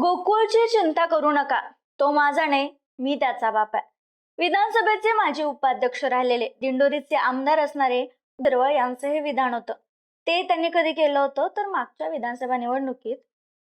गोकुळची चिंता करू नका. तो माझा नाही मी त्याचा बाप आहे. विधानसभेचे माजी उपाध्यक्ष राहिलेले दिंडोरीचे आमदार असणारे दरवळ यांचं हे विधान होतं. ते त्यांनी कधी केलं होतं तर मागच्या विधानसभा निवडणुकीत.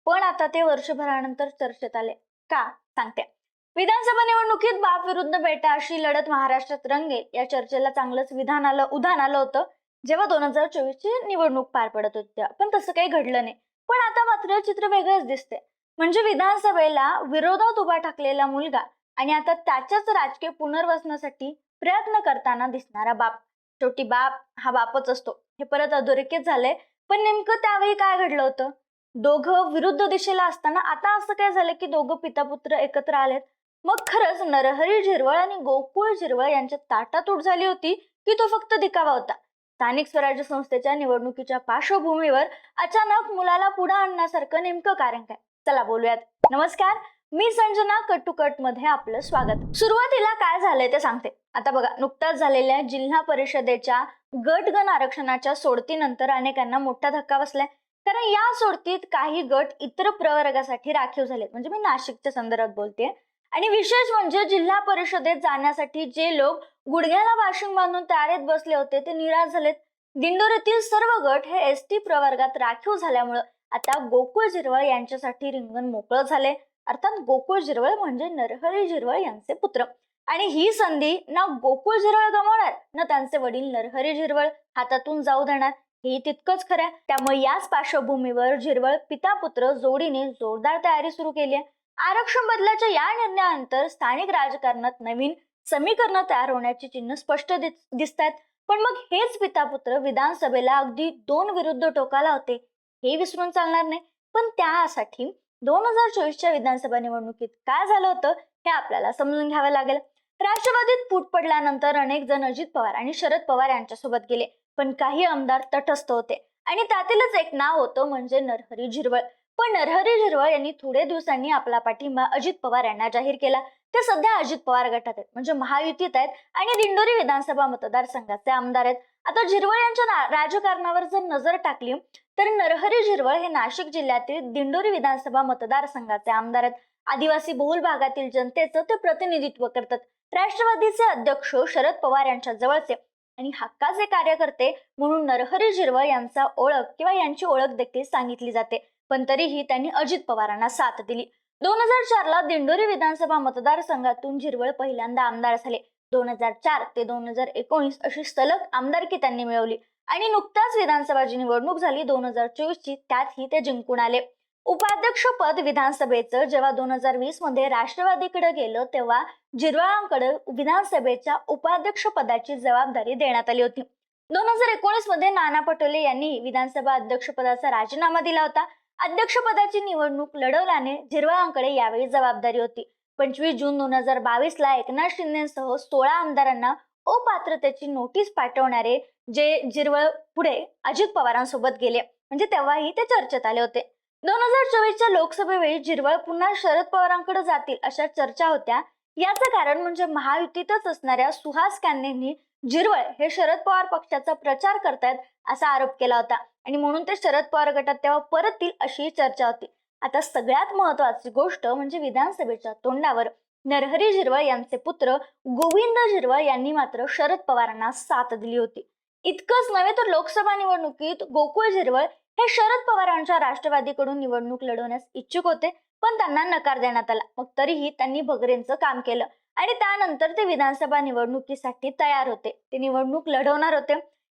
पण आता ते वर्षभरानंतर चर्चेत आले. का? सांगते. विधानसभा निवडणुकीत बाप विरुद्ध बेटा अशी लढत महाराष्ट्रात रंगेल या चर्चेला चांगलंच विधान आलं उधाण आलं होतं. जेव्हा दोन हजार चोवीस ची निवडणूक पार पडत होती तेव्हा. पण तसं काही घडलं नाही. पण आता मात्र चित्र वेगळंच दिसते म्हणजे विधानसभेला विरोधात उभा ठाकलेला मुलगा आणि आता त्याच्याच राजकीय पुनर्वसनासाठी प्रयत्न करताना दिसणारा बाप. शेवटी बाप हा बापच असतो. हे परत अधोरेखित झालंय. पण नेमकं त्यावेळी काय घडलं होतं? दोघं विरुद्ध दिशेला असताना आता असं काय झालं की दोघं पिता पुत्र एकत्र आलेत? मग खरंच नरहरी झिरवळ आणि गोकुळ झिरवळ यांच्यात ताटातूट झाली होती की तो फक्त दिखावा होता? स्थानिक स्वराज्य संस्थेच्या निवडणुकीच्या पार्श्वभूमीवर अचानक मुलाला पुढे आणण्यासारखं नेमकं कारण काय? चला बोलूयात. नमस्कार मी संजना कट टू कटमध्ये आपलं स्वागत. सुरुवातीला काय झालंय ते सांगते. आता बघा नुकताच झालेल्या जिल्हा परिषदेच्या गटगण आरक्षणाच्या सोडतीनंतर अनेकांना मोठा धक्का बसलाय. कारण या सोडतीत काही गट इतर प्रवर्गासाठी राखीव झालेत. म्हणजे मी नाशिकच्या संदर्भात बोलते आणि विशेष म्हणजे जिल्हा परिषदेत जाण्यासाठी जे लोक गुडघ्याला वाशिंग बांधून तयारीत बसले होते ते निराश झालेत. दिंडोरीतील सर्व गट हे एस टी प्रवर्गात राखीव झाल्यामुळं आता गोकुळ झिरवळ यांच्यासाठी रिंगण मोकळं झाले अर्थात गोकुळ झिरवळ म्हणजे नरहरी झिरवळ यांचे पुत्र. आणि ही संधी ना गोकुळ झिरवळ गमावणार ना त्यांचे वडील नरहरी झिरवळ हातातून जाऊ देणार. हे तितकंच खरं आहे. त्यामुळे याच पार्श्वभूमीवर झिरवळ पिता पुत्र जोडीने जोरदार तयारी सुरू केली आहे. आरक्षण बदलाच्या या निर्णयानंतर स्थानिक राजकारणात नवीन समीकरण तयार होण्याची चिन्ह स्पष्ट दिसत आहेत पण मग हेच पिता पुत्र विधानसभेला अगदी दोन विरुद्ध टोकाला होते हे विसरून चालणार नाही. पण त्यासाठी दोन हजार चोवीसच्या विधानसभा निवडणुकीत काय झालं होतं हे आपल्याला समजून घ्यावं लागेल. राष्ट्रवादीत फूट पडल्यानंतर अनेक जण अजित पवार आणि शरद पवार यांच्यासोबत गेले पण काही आमदार तटस्थ होते आणि त्यातीलच एक नाव होतं म्हणजे नरहरी झिरवळ. पण नरहरी झिरवळ यांनी थोड्या दिवसांनी आपला पाठिंबा अजित पवार यांना जाहीर केला. ते सध्या अजित पवार गटात आहेत म्हणजे महायुतीत आहेत आणि दिंडोरी विधानसभा मतदारसंघाचे आमदार आहेत. आता झिरवळ यांच्या राजकारणावर जर नजर टाकली तर नरहरी झिरवळ हे नाशिक जिल्ह्यातील दिंडोरी विधानसभा मतदारसंघाचे आमदार आहेत. आदिवासी बहुल भागातील जनतेचं ते प्रतिनिधित्व करतात. राष्ट्रवादीचे अध्यक्ष शरद पवार यांच्या जवळचे आणि हक्काचे कार्यकर्ते म्हणून नरहरी झिरवळ यांचा ओळख किंवा यांची ओळख देखील सांगितली जाते. पण तरीही त्यांनी अजित पवारांना साथ दिली. दोन हजार चार ला दिंडोरी विधानसभा मतदारसंघातून झिरवळ पहिल्यांदा आमदार झाले. दोन हजार चार ते दोन हजार एकोणीस अशी सलग आमदारकी त्यांनी मिळवली. आणि नुकताच विधानसभाची निवडणूक झाली दोन हजार चोवीस ची त्यातही ते जिंकून आले. उपाध्यक्ष पद विधानसभेचं जेव्हा दोन हजार वीसमध्ये राष्ट्रवादीकडे गेलं तेव्हा जिरवाळांकडे विधानसभेच्या उपाध्यक्ष पदाची जबाबदारी देण्यात आली होती. दोन हजार एकोणीसमध्ये नाना पटोले यांनी विधानसभा अध्यक्ष पदाचा राजीनामा दिला होता. अध्यक्षपदाची निवडणूक लढवल्याने जिरवाळांकडे यावेळी जबाबदारी होती. पंचवीस जून दोन हजार बावीस ला एकनाथ शिंदेसह सोळा आमदारांना अपात्रतेची नोटीस पाठवणारे जे जिरवळ पुढे अजित पवारांसोबत गेले. म्हणजे तेव्हाही ते चर्चेत आले होते. दोन हजार चोवीसच्या लोकसभेवेळी जिरवळ पुन्हा शरद पवारांकडे जातील अशा चर्चा होत्या. याचं कारण म्हणजे महायुतीतच असणाऱ्या सुहास कांदेंनी जिरवळ हे शरद पवार पक्षाचा प्रचार करतायत असा आरोप केला होता. आणि म्हणून ते शरद पवार गटात तेव्हा परततील अशी चर्चा होती. आता सगळ्यात महत्वाची गोष्ट म्हणजे विधानसभेच्या तोंडावर नरहरी झिरवळ यांचे पुत्र गोविंद झिरवळ यांनी मात्र शरद पवारांना साथ दिली होती. इतकंच नव्हे तर लोकसभा निवडणुकीत गोकुळ झिरवळ हे शरद पवारांच्या राष्ट्रवादीकडून निवडणूक लढवण्यास इच्छुक होते पण त्यांना नकार देण्यात आला. मग तरीही त्यांनी भगरेंचं काम केलं आणि त्यानंतर ते विधानसभा निवडणुकीसाठी तयार होते. ते निवडणूक लढवणार होते.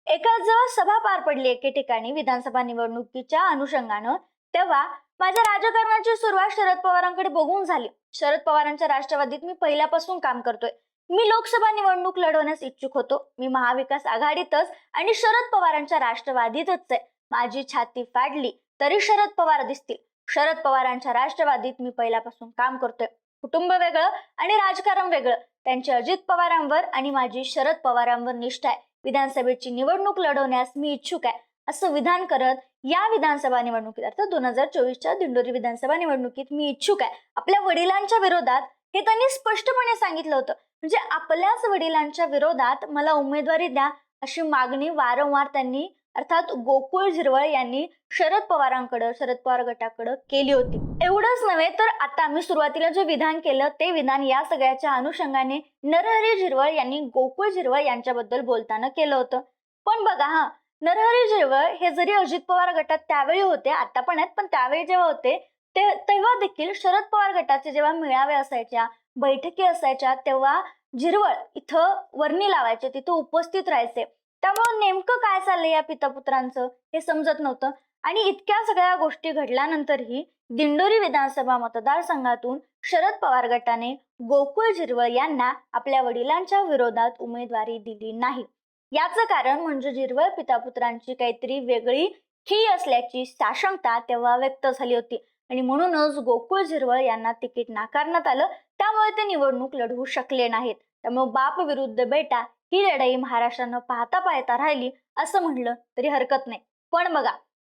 एका जेव्हा सभा पार पडली एके ठिकाणी विधानसभा निवडणुकीच्या अनुषंगानं तेव्हा माझ्या राजकारणाची सुरुवात शरद पवारांकडे बघून झाली. शरद पवारांच्या राष्ट्रवादीत मी पहिल्यापासून काम करतोय. मी लोकसभा निवडणूक लढवण्यास इच्छुक होतो. मी महाविकास आघाडीतच आणि शरद पवारांच्या राष्ट्रवादीतच आहे. माझी छाती फाडली तरी शरद पवार दिसतील. शरद पवारांच्या राष्ट्रवादीत मी पहिल्यापासून काम करतोय. कुटुंब वेगळं आणि राजकारण वेगळं. त्यांचे अजित पवारांवर आणि माझी शरद पवारांवर निष्ठा आहे. विधानसभेची निवडणूक लढवण्यास मी इच्छुक आहे. असं विधान करत या विधानसभा निवडणुकीत अर्थात दोन हजार चोवीसच्या दिंडोरी विधानसभा निवडणुकीत मी इच्छुक आहे. आपल्या वडिलांच्या विरोधात हे त्यांनी स्पष्टपणे सांगितलं होतं. म्हणजे आपल्याच वडिलांच्या विरोधात मला उमेदवारी द्या अशी मागणी वारंवार त्यांनी अर्थात गोकुळ झिरवळ यांनी शरद पवारांकडे शरद पवार गटाकडे केली होती. एवढंच नव्हे तर आता मी सुरुवातीला जे विधान केलं ते विधान या सगळ्याच्या अनुषंगाने नरहरी झिरवळ यांनी गोकुळ झिरवळ यांच्याबद्दल बोलताना केलं होतं. पण बघा हा नरहरी झिरवळ हे जरी अजित पवार गटात त्यावेळी होते आता पण आहेत पण त्यावेळी जेव्हा होते ते तेव्हा देखील शरद पवार गटाचे जेव्हा मेळावे असायच्या बैठकी असायच्या तेव्हा जिरवळ इथं वर्णी लावायचे तिथं उपस्थित राहायचे. त्यामुळे नेमकं काय चाललंय या पितापुत्रांचं हे समजत नव्हतं. आणि इतक्या सगळ्या गोष्टी घडल्यानंतरही दिंडोरी विधानसभा मतदारसंघातून शरद पवार गटाने गोकुळ झिरवळ यांना आपल्या वडिलांच्या विरोधात उमेदवारी दिली नाही. याचं कारण म्हणजे जिरवळ पितापुत्रांची काहीतरी वेगळी खी असल्याची साशंकता तेव्हा व्यक्त झाली होती. आणि म्हणूनच गोकुळ झिरवळ यांना तिकीट नाकारण्यात आलं. त्यामुळे ते निवडणूक लढवू शकले नाहीत. त्यामुळे बाप विरुद्ध बेटा ही लढाई महाराष्ट्रानं पाहता पाहता राहिली असं म्हणलं तरी हरकत नाही. पण बघा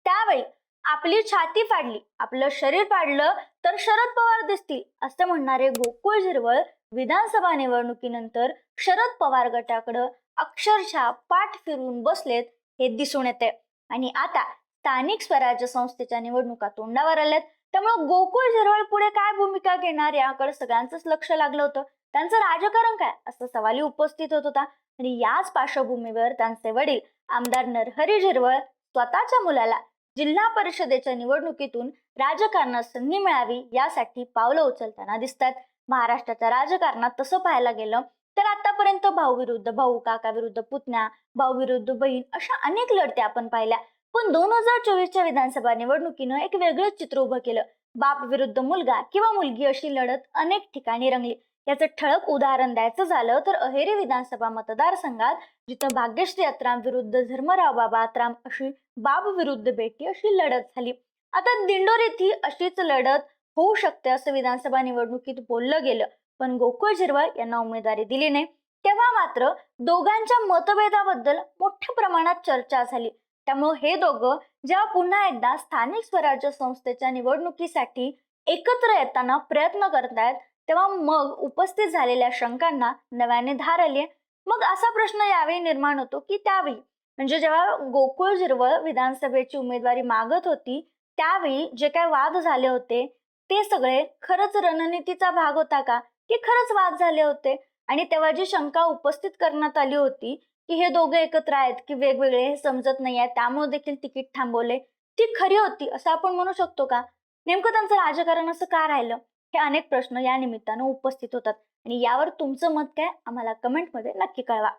त्यावेळी आपली छाती फाडली आपलं शरीर पाडलं तर शरद पवार दिसतील असं म्हणणारे गोकुळ झिरवळ विधानसभा निवडणुकीनंतर शरद पवार गटाकडं अक्षरशः पाठ फिरून बसलेत हे दिसून येते. आणि आता स्थानिक स्वराज्य संस्थेच्या निवडणुका तोंडावर आल्यात. त्यामुळे गोकुळ झिरवळ पुढे काय भूमिका घेणार याकडे सगळ्यांचंच लक्ष लागलं होतं. त्यांचं राजकारण काय? असं सवाली उपस्थित होत होता. आणि याच पार्श्वभूमीवर त्यांचे वडील आमदार नरहरी झिरवळ स्वतःच्या मुलाला जिल्हा परिषदेच्या निवडणुकीतून राजकारणात संधी मिळावी यासाठी पावलं उचलताना दिसतात. महाराष्ट्राच्या राजकारणात तसं पाहायला गेलं तर आतापर्यंत भाऊ विरुद्ध भाऊ काका विरुद्ध पुतण्या भाऊ विरुद्ध बहीण अशा अनेक लढत्या आपण पाहिल्या. पण दोन हजार चोवीसच्या विधानसभा निवडणुकीनं एक वेगळंच चित्र उभं केलं. बाप विरुद्ध मुलगा किंवा मुलगी अशी लढत अनेक ठिकाणी रंगली. याचं ठळक उदाहरण द्यायचं झालं तर अहेरी विधानसभा मतदारसंघात जिथं भाग्यश्री अत्राम विरुद्ध धर्मराव बाबा अत्राम अशी बाब विरुद्ध बेटी अशी लढत झाली. आता दिंडोरीत ही अशीच लढत होऊ शकते असं विधानसभा निवडणुकीत बोललं गेलं. पण गोकुळ झिरवळ यांना उमेदवारी दिली नाही. तेव्हा मात्र दोघांच्या मतभेदाबद्दल मोठ्या प्रमाणात चर्चा झाली. त्यामुळे हे दोघं जेव्हा पुन्हा एकदा स्थानिक स्वराज्य संस्थेच्या निवडणुकीसाठी एकत्र येताना प्रयत्न करतायत तेव्हा मग उपस्थित झालेल्या शंकांना नव्याने धार आली मग असा प्रश्न यावेळी निर्माण होतो की त्यावेळी म्हणजे जेव्हा गोकुळ झिरवळ विधानसभेची उमेदवारी मागत होती त्यावेळी जे काय वाद झाले होते ते सगळे खरंच रणनीतीचा भाग होता का? की खरंच वाद झाले होते. आणि तेव्हा जी शंका उपस्थित करण्यात आली होती की हे दोघे एकत्र आहेत की वेगवेगळे हे समजत नाही आहे त्यामुळे देखील तिकीट थांबवले ती खरी होती असं आपण म्हणू शकतो का? नेमकं त्यांचं राजकारण असं का राहिलं? हे अनेक प्रश्न या निमित्तानं उपस्थित होतात. आणि यावर तुमचं मत काय? आम्हाला कमेंटमध्ये नक्की कळवा.